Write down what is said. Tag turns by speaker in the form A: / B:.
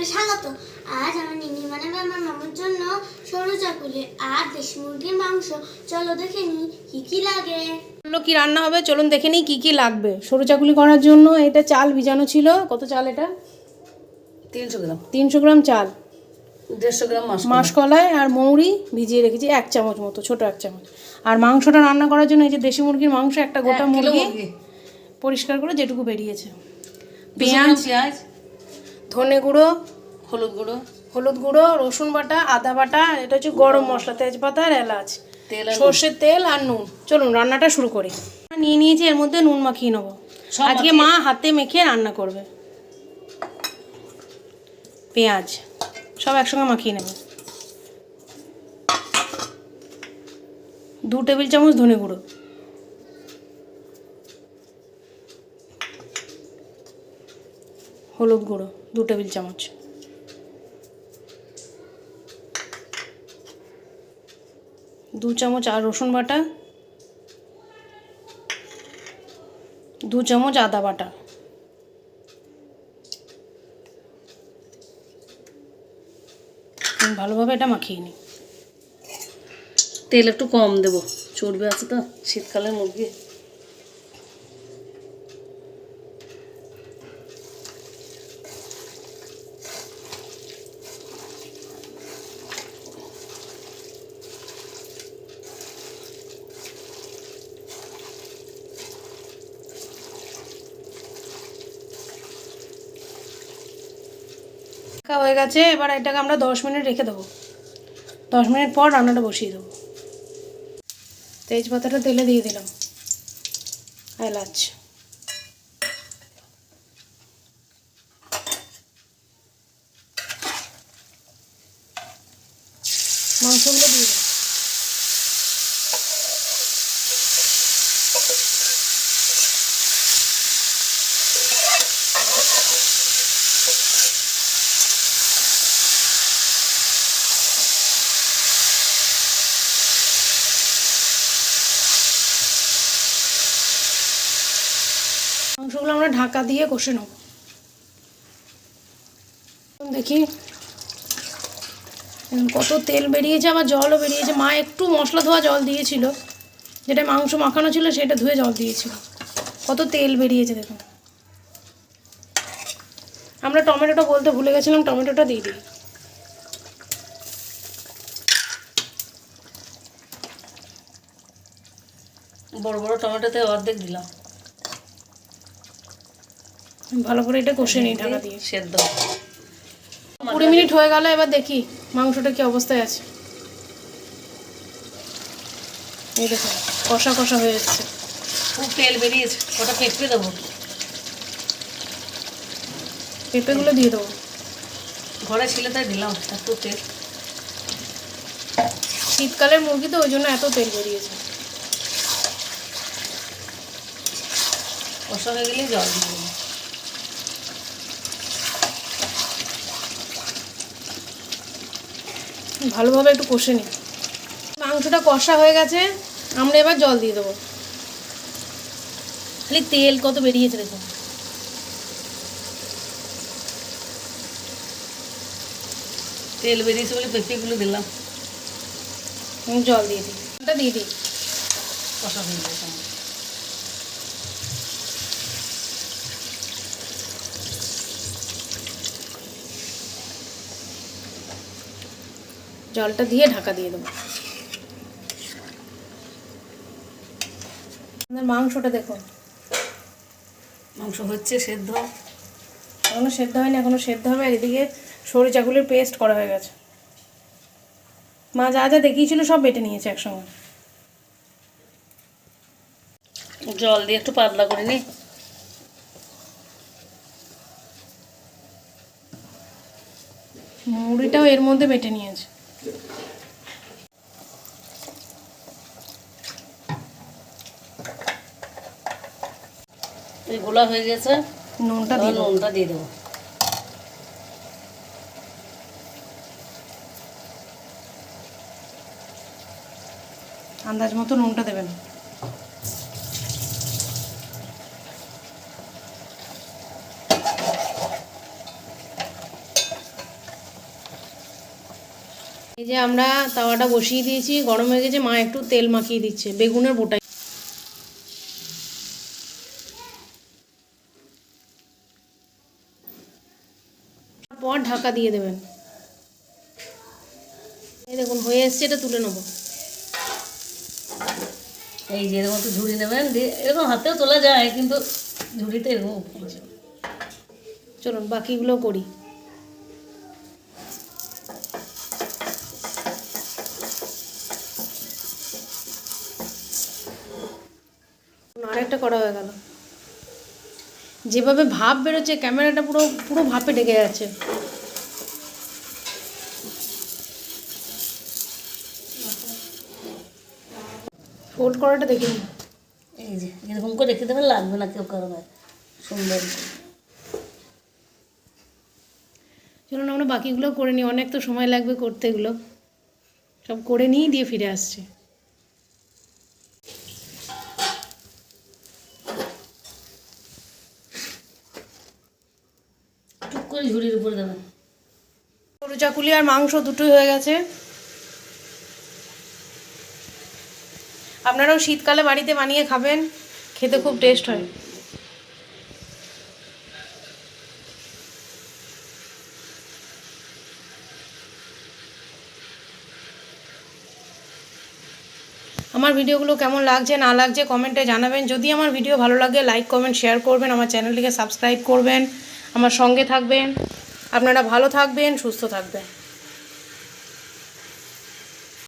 A: ছোট্ট স্বাগত। আজ আমার নিনি বানাবে আমার মামার জন্য সরু চাকুলি আর দেশি মুরগির মাংস। চলো দেখে নি কি কি লাগে।
B: বলল কি রান্না হবে? চলুন দেখে নিই কী কী লাগবে। সরু চাকুলি করার জন্য এটা চাল ভিজানো ছিল। কত চাল এটা?
C: তিনশো গ্রাম।
B: তিনশো গ্রাম চাল।
C: দেড়শো গ্রাম মাছ
B: মাসকলাই আর মৌরি ভিজিয়ে রেখেছি এক চামচ মতো ছোট এক চামচ। আর মাংসটা রান্না করার জন্য এই যে দেশি মুরগির মাংস একটা গোটা মুরগি। পরিষ্কার করে যেটুকু বেরিয়েছে।
C: পেঁয়াজ
B: পেঁয়াজ। ধনে গুঁড়ো
C: হলুদ গুঁড়ো।
B: হলুদ গুঁড়ো রসুন বাটা আদা বাটা এটা হচ্ছে গরম মশলা তেজপাতা আর এলাচ।
C: তেল
B: সর্ষের তেল আর নুন। চলুন রান্নাটা শুরু করি। নিয়ে নিয়েছি এর মধ্যে নুন মাখিয়ে নেব। আজকে মা হাতে মেখে রান্না করবে। পেঁয়াজ সব একসঙ্গে মাখিয়ে নেবে। দু টেবিল চামচ ধনে গুঁড়ো। হলুদ গুঁড়ো, দু টেবিল চামচ। দু চামচ আর রসুন বাটা। দু চামচ আদা বাটা। ভালোভাবে এটা মাখিয়ে নিই।
C: তেল একটু কম দেবো, চর্বি আছে তো শীতকালের মুরগি
B: হয়ে গেছে, এবার এটাকে আমরা দশ মিনিট রেখে দেবো। দশ মিনিট পর রান্নাটা বসিয়ে দেবো। তেজপাতাটা তেলে দিয়ে দিলাম। এলাচ। মাংসগুলো দিয়ে দেবো মাংসগুলো আমরা ঢাকা দিয়ে কষে নেব। দেখি। কত তেল বেরিয়েছে, আবার জলও বেরিয়েছে। মা একটু মশলা ধোয়া জল দিয়েছিল। যেটা মাংস মাখানো ছিল, সেটা ধুয়ে জল দিয়েছিল। কত তেল বেরিয়েছে, দেখুন। আমরা টমেটোটা বলতে ভুলে গেছিলাম, টমেটোটা দিয়ে দিই।
C: বড় বড় টমেটোতে অর্ধেক দিলাম।
B: ভালো করে এটা কষে নিই ঢাকা দিয়ে।
C: সেদ্ধ।
B: কুড়ি মিনিট হয়ে গেল এবার দেখি মাংসটা কি অবস্থায় আছে। এই দেখুন কষা কষা হয়ে যাচ্ছে।
C: খুব তেল বেরিয়েছে ওটা পেঁপে দেবো।
B: পেঁপেগুলো দিয়ে দেবো।
C: ঘরে ছিল তাই দিলাম এত তেল।
B: শীতকালের মুরগি তো ওই জন্য এত তেল বেরিয়েছে।
C: কষা হয়ে গেলেই জল দিয়ে
B: ভালোভাবে একটু কষে নিই মাংসটা কষা হয়ে গেছে আমরা এবার জল দিয়ে দেবো। খালি তেল কত বেরিয়েছে দেখুন
C: তেল বেরিয়েছে বলে পেঁপেগুলো দিলাম।
B: জল দিয়ে দিই। দিয়ে দিই।
C: কষা হয়ে গেছে।
B: জলটা দিয়ে ঢাকা দিয়ে দেবো। মাংসটা দেখুন
C: মাংস হচ্ছে সেদ্ধ।
B: এখনও সেদ্ধ হয়নি এখনও সেদ্ধ হবে আর এদিকে সরু চাকুলির পেস্ট করা হয়ে গেছে। মা যা যা দেখিয়েছিল সব বেটে নিয়েছে একসঙ্গে।
C: জল দিয়ে একটু পাতলা করে নি।
B: মুড়িটাও এর মধ্যে বেটে নিয়েছে।
C: গোলা হয়ে গেছে।
B: নুনটা দিয়ে দেবো।
C: নুনটা দিয়ে দেবো।
B: আন্দাজ মতো নুনটা দেবেন। এই যে আমরা তাওয়াটা বসিয়ে দিয়েছি গরম হয়ে গেছে মা একটু তেল মাখিয়ে দিচ্ছে বেগুনের বোটাই। ঢাকা দিয়ে দেবেন। এই দেখুন হয়ে এসছে এটা তুলে নেব।
C: এই যে এরকম একটু ঝুড়ি নেবেন দিয়ে এরকম হাতেও তোলা যায় কিন্তু ঝুড়িতে এরকম
B: চলুন বাকিগুলো করি। আরেকটা করা হয়ে গেল। যেভাবে ভাপ বেরোচ্ছে ক্যামেরাটা পুরো পুরো ভাপে ঢেকে যাচ্ছে। ফোল্ড করাটা দেখিনি
C: এই যে এরকম করে রেখে দেবেন লাগবে না কেউ কারও গায়ে। সুন্দর।
B: চলুন আমরা বাকিগুলো করে নিই। অনেক তো সময় লাগবে করতে এগুলো। সব করে নিয়েই দিয়ে ফিরে আসছে।
C: টুক করে ঝুড়ির উপর দেবেন।
B: গরু চাকুলি আর মাংস দুটোই হয়ে গেছে। আপনারাও শীতকালে বাড়িতে বানিয়ে খাবেন, খেতে খুব টেস্ট হয়। আমার ভিডিওগুলো কেমন লাগছে, না লাগছে কমেন্টে জানাবেন। যদি আমার ভিডিও ভালো লাগে লাইক কমেন্ট শেয়ার করবেন, আমার চ্যানেলটিকে সাবস্ক্রাইব করবেন, আমার সঙ্গে থাকবেন। আপনারা ভালো থাকবেন, সুস্থ থাকবেন।